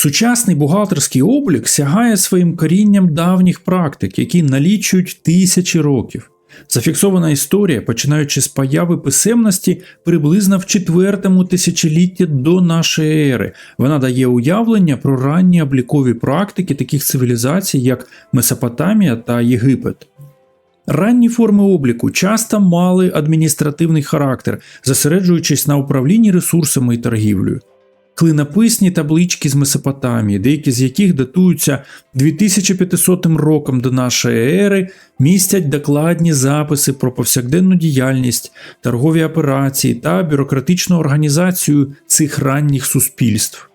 Сучасний бухгалтерський облік сягає своїм корінням давніх практик, які налічують тисячі років. Зафіксована історія, починаючи з появи писемності приблизно в четвертому тисячолітті до нашої ери, вона дає уявлення про ранні облікові практики таких цивілізацій, як Месопотамія та Єгипет. Ранні форми обліку часто мали адміністративний характер, зосереджуючись на управлінні ресурсами і торгівлею. Клинописні таблички з Месопотамії, деякі з яких датуються 2500 роком до нашої ери, містять докладні записи про повсякденну діяльність, торгові операції та бюрократичну організацію цих ранніх суспільств.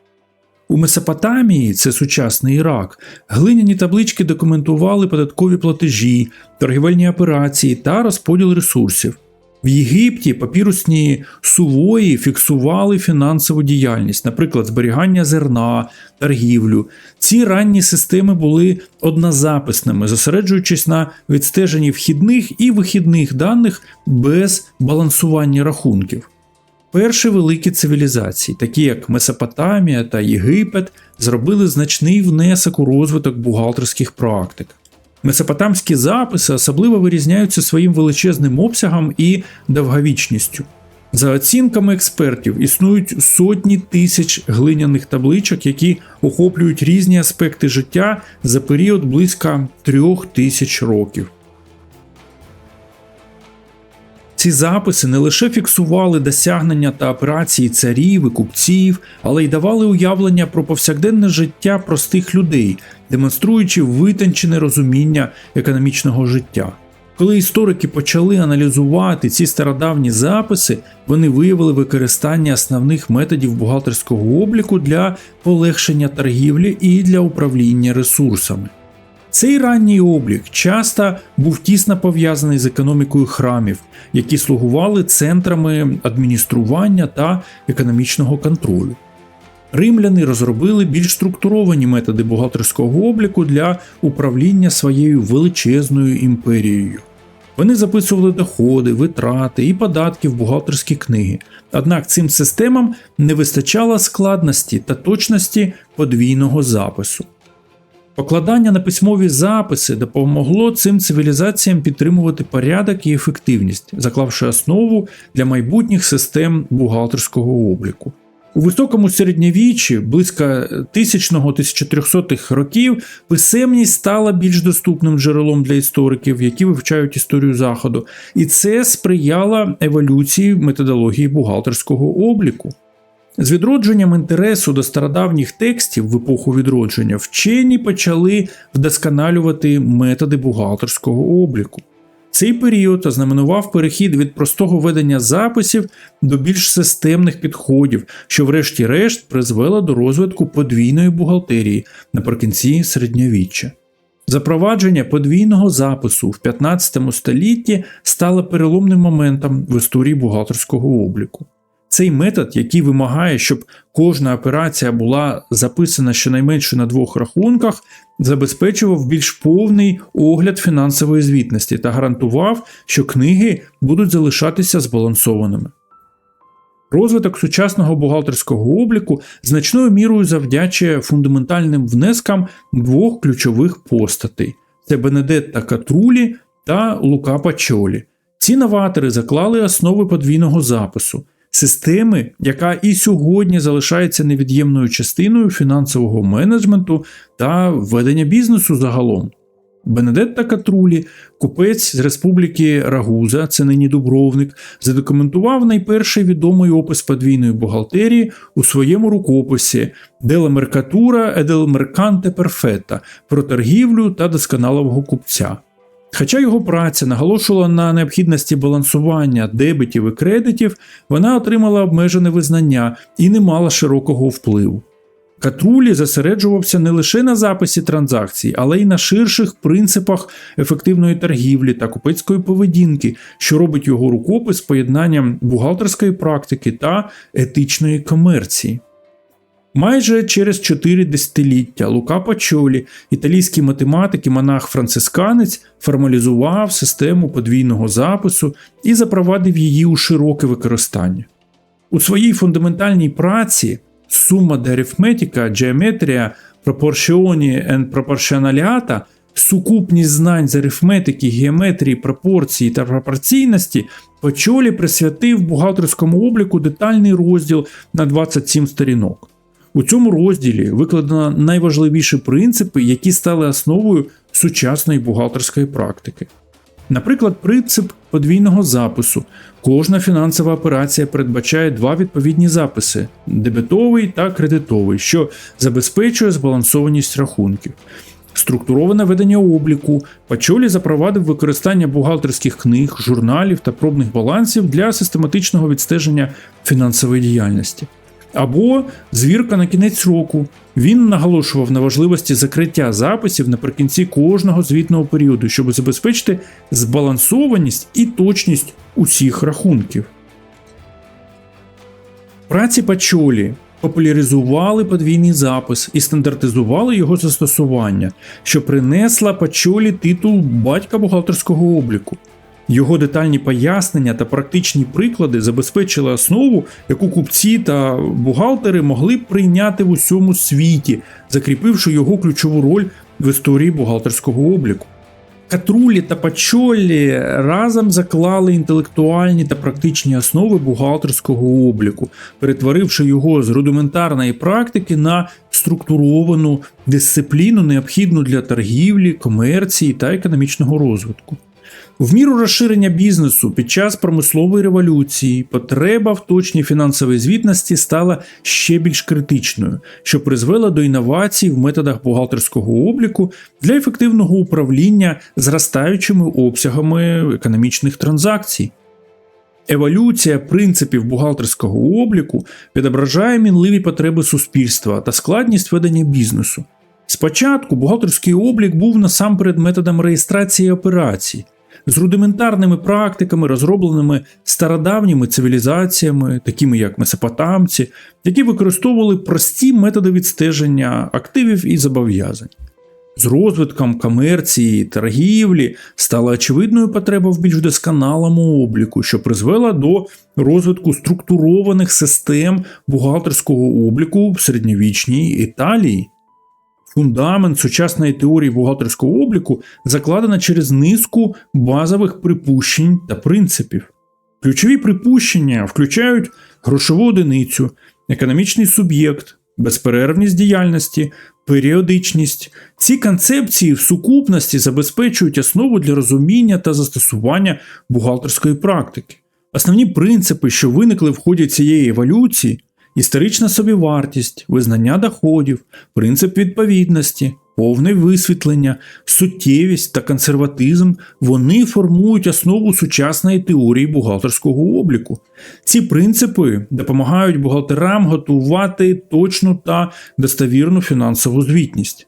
У Месопотамії, це сучасний Ірак, глиняні таблички документували податкові платежі, торгівельні операції та розподіл ресурсів. В Єгипті папірусні сувої фіксували фінансову діяльність, наприклад, зберігання зерна, торгівлю. Ці ранні системи були однозаписними, зосереджуючись на відстеженні вхідних і вихідних даних без балансування рахунків. Перші великі цивілізації, такі як Месопотамія та Єгипет, зробили значний внесок у розвиток бухгалтерських практик. Месопотамські записи особливо вирізняються своїм величезним обсягом і довговічністю. За оцінками експертів, існують сотні тисяч глиняних табличок, які охоплюють різні аспекти життя за період близько трьох тисяч років. Ці записи не лише фіксували досягнення та операції царів і купців, але й давали уявлення про повсякденне життя простих людей, демонструючи витончене розуміння економічного життя. Коли історики почали аналізувати ці стародавні записи, вони виявили використання основних методів бухгалтерського обліку для полегшення торгівлі і для управління ресурсами. Цей ранній облік часто був тісно пов'язаний з економікою храмів, які слугували центрами адміністрування та економічного контролю. Римляни розробили більш структуровані методи бухгалтерського обліку для управління своєю величезною імперією. Вони записували доходи, витрати і податки в бухгалтерські книги, однак цим системам не вистачало складності та точності подвійного запису. Покладання на письмові записи допомогло цим цивілізаціям підтримувати порядок і ефективність, заклавши основу для майбутніх систем бухгалтерського обліку. У високому середньовіччі, близько тисячного 1300-х років, писемність стала більш доступним джерелом для істориків, які вивчають історію Заходу, і це сприяло еволюції методології бухгалтерського обліку. З відродженням інтересу до стародавніх текстів в епоху відродження вчені почали вдосконалювати методи бухгалтерського обліку. Цей період ознаменував перехід від простого ведення записів до більш системних підходів, що, врешті-решт, призвело до розвитку подвійної бухгалтерії наприкінці середньовіччя. Запровадження подвійного запису в 15 столітті стало переломним моментом в історії бухгалтерського обліку. Цей метод, який вимагає, щоб кожна операція була записана щонайменше на двох рахунках, забезпечував більш повний огляд фінансової звітності та гарантував, що книги будуть залишатися збалансованими. Розвиток сучасного бухгалтерського обліку значною мірою завдячує фундаментальним внескам двох ключових постатей: це Бенедетта Катрулі та Лука Пачолі. Ці новатори заклали основи подвійного запису системи, яка і сьогодні залишається невід'ємною частиною фінансового менеджменту та ведення бізнесу загалом. Бенедетта Катрулі, купець з Республіки Рагуза, це нині Дубровник, задокументував найперший відомий опис подвійної бухгалтерії у своєму рукописі Mercatura e del Mercante Perfetta про торгівлю та досконалого купця. Хоча його праця наголошувала на необхідності балансування дебетів і кредитів, вона отримала обмежене визнання і не мала широкого впливу. Катрулі зосереджувався не лише на записі транзакцій, але й на ширших принципах ефективної торгівлі та купецької поведінки, що робить його рукопис поєднанням бухгалтерської практики та етичної комерції. Майже через чотири десятиліття Лука Пачолі, італійський математик і монах-францисканець, формалізував систему подвійного запису і запровадив її у широке використання. У своїй фундаментальній праці Summa de arithmetica, geometria, proporzioni and proportionaliata, сукупність знань з арифметики, геометрії, пропорції та пропорційності Пачолі присвятив бухгалтерському обліку детальний розділ на 27 сторінок. У цьому розділі викладено найважливіші принципи, які стали основою сучасної бухгалтерської практики. Наприклад, принцип подвійного запису. Кожна фінансова операція передбачає два відповідні записи дебетовий та кредитовий, що забезпечує збалансованість рахунків. Структуроване ведення обліку. Пачолі запровадив використання бухгалтерських книг, журналів та пробних балансів для систематичного відстеження фінансової діяльності. Або звірка на кінець року. Він наголошував на важливості закриття записів наприкінці кожного звітного періоду, щоб забезпечити збалансованість і точність усіх рахунків. Праці Пачолі популяризували подвійний запис і стандартизували його застосування, що принесла Пачолі титул батька бухгалтерського обліку. Його детальні пояснення та практичні приклади забезпечили основу, яку купці та бухгалтери могли прийняти в усьому світі, закріпивши його ключову роль в історії бухгалтерського обліку. Катрулі та Пачолі разом заклали інтелектуальні та практичні основи бухгалтерського обліку, перетворивши його з рудиментарної практики на структуровану дисципліну, необхідну для торгівлі, комерції та економічного розвитку. В міру розширення бізнесу під час промислової революції потреба в точній фінансовій звітності стала ще більш критичною, що призвела до інновацій в методах бухгалтерського обліку для ефективного управління зростаючими обсягами економічних транзакцій. Еволюція принципів бухгалтерського обліку відображає мінливі потреби суспільства та складність ведення бізнесу. Спочатку бухгалтерський облік був насамперед методом реєстрації операцій з рудиментарними практиками, розробленими стародавніми цивілізаціями, такими як месопотамці, які використовували прості методи відстеження активів і зобов'язань. З розвитком комерції, торгівлі стала очевидною потреба в більш досконалому обліку, що призвела до розвитку структурованих систем бухгалтерського обліку в середньовічній Італії. Фундамент сучасної теорії бухгалтерського обліку закладено через низку базових припущень та принципів. Ключові припущення включають грошову одиницю, економічний суб'єкт, безперервність діяльності, періодичність. Ці концепції в сукупності забезпечують основу для розуміння та застосування бухгалтерської практики. Основні принципи, що виникли в ході цієї еволюції, історична собівартість, визнання доходів, принцип відповідності, повне висвітлення, суттєвість та консерватизм вони формують основу сучасної теорії бухгалтерського обліку. Ці принципи допомагають бухгалтерам готувати точну та достовірну фінансову звітність.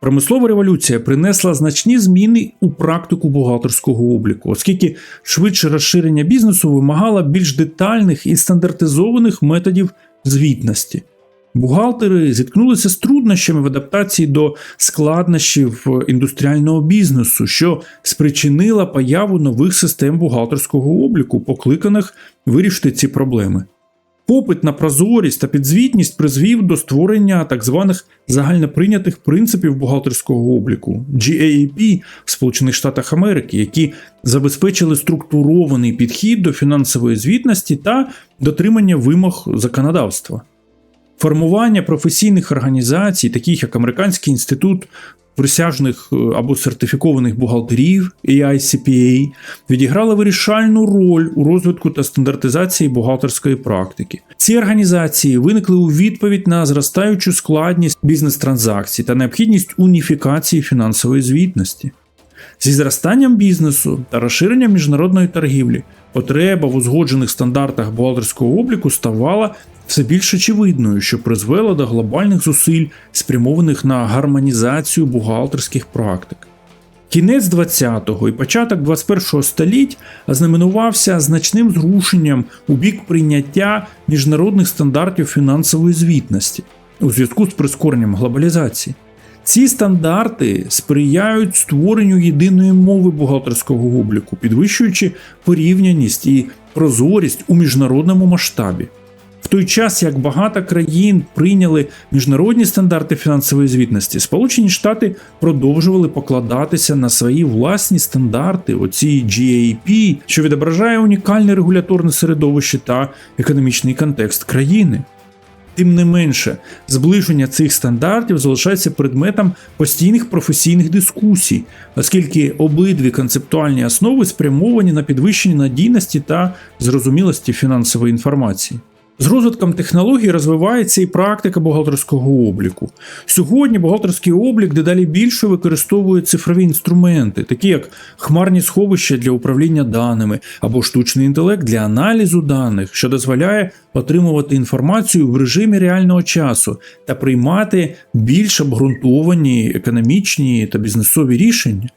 Промислова революція принесла значні зміни у практику бухгалтерського обліку, оскільки швидше розширення бізнесу вимагало більш детальних і стандартизованих методів звітності. Бухгалтери зіткнулися з труднощами в адаптації до складнощів індустріального бізнесу, що спричинила появу нових систем бухгалтерського обліку, покликаних вирішити ці проблеми. Попит на прозорість та підзвітність призвів до створення так званих загальноприйнятих принципів бухгалтерського обліку GAAP в Сполучених Штатах Америки, які забезпечили структурований підхід до фінансової звітності та дотримання вимог законодавства. Формування професійних організацій, таких як Американський інститут присяжних е, або сертифікованих бухгалтерів AICPA, відіграли вирішальну роль у розвитку та стандартизації бухгалтерської практики. Ці організації виникли у відповідь на зростаючу складність бізнес-транзакцій та необхідність уніфікації фінансової звітності. Зі зростанням бізнесу та розширенням міжнародної торгівлі потреба в узгоджених стандартах бухгалтерського обліку ставала все більш очевидною, що призвело до глобальних зусиль, спрямованих на гармонізацію бухгалтерських практик. Кінець 20-го і початок 21-го століть ознаменувався значним зрушенням у бік прийняття міжнародних стандартів фінансової звітності у зв'язку з прискоренням глобалізації. Ці стандарти сприяють створенню єдиної мови бухгалтерського обліку, підвищуючи порівняність і прозорість у міжнародному масштабі. В той час, як багато країн прийняли міжнародні стандарти фінансової звітності, Сполучені Штати продовжували покладатися на свої власні стандарти, оці GAP, що відображає унікальне регуляторне середовище та економічний контекст країни. Тим не менше, зближення цих стандартів залишається предметом постійних професійних дискусій, оскільки обидві концептуальні основи спрямовані на підвищення надійності та зрозумілості фінансової інформації. З розвитком технологій розвивається і практика бухгалтерського обліку. Сьогодні бухгалтерський облік дедалі більше використовує цифрові інструменти, такі як хмарні сховища для управління даними або штучний інтелект для аналізу даних, що дозволяє отримувати інформацію в режимі реального часу та приймати більш обґрунтовані економічні та бізнесові рішення.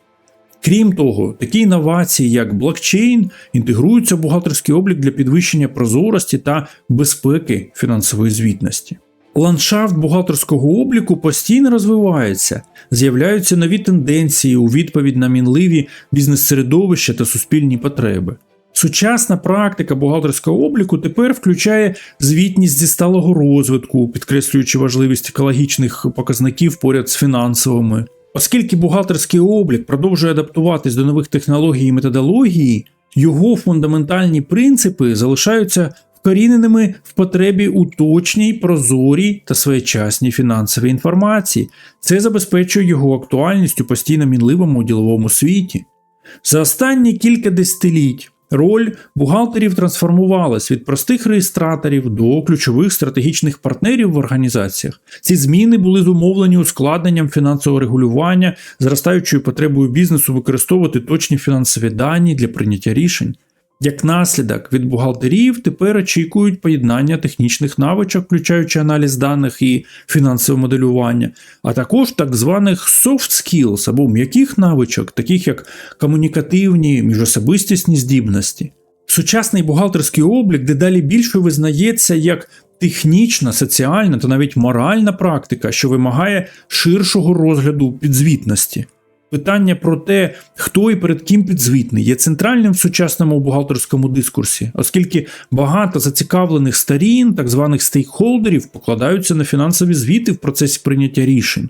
Крім того, такі інновації, як блокчейн, інтегруються в бухгалтерський облік для підвищення прозорості та безпеки фінансової звітності. Ландшафт бухгалтерського обліку постійно розвивається, з'являються нові тенденції у відповідь на мінливі бізнес-середовища та суспільні потреби. Сучасна практика бухгалтерського обліку тепер включає звітність зі сталого розвитку, підкреслюючи важливість екологічних показників поряд з фінансовими. Оскільки бухгалтерський облік продовжує адаптуватись до нових технологій і методології, його фундаментальні принципи залишаються вкоріненими в потребі у точній, прозорій та своєчасній фінансовій інформації. Це забезпечує його актуальність у постійно мінливому діловому світі. За останні кілька десятиліть роль бухгалтерів трансформувалась від простих реєстраторів до ключових стратегічних партнерів в організаціях. Ці зміни були зумовлені ускладненням фінансового регулювання, зростаючою потребою бізнесу використовувати точні фінансові дані для прийняття рішень. Як наслідок від бухгалтерів тепер очікують поєднання технічних навичок, включаючи аналіз даних і фінансове моделювання, а також так званих soft skills або м'яких навичок, таких як комунікативні, міжособистісні здібності. Сучасний бухгалтерський облік дедалі більше визнається як технічна, соціальна та навіть моральна практика, що вимагає ширшого розгляду підзвітності. Питання про те, хто і перед ким підзвітний, є центральним в сучасному бухгалтерському дискурсі, оскільки багато зацікавлених сторін, так званих стейкхолдерів, покладаються на фінансові звіти в процесі прийняття рішень.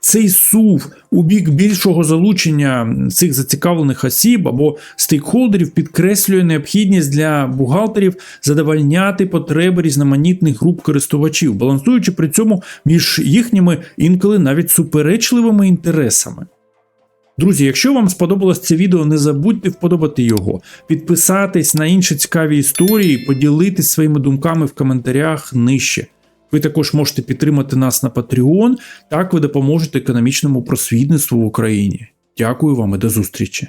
Цей сув у бік більшого залучення цих зацікавлених осіб або стейкхолдерів підкреслює необхідність для бухгалтерів задовольняти потреби різноманітних груп користувачів, балансуючи при цьому між їхніми інколи навіть суперечливими інтересами. Друзі, якщо вам сподобалось це відео, не забудьте вподобати його, підписатись на інші цікаві історії, поділитись своїми думками в коментарях нижче. Ви також можете підтримати нас на Patreon, так ви допоможете економічному просвітництву в Україні. Дякую вам і до зустрічі!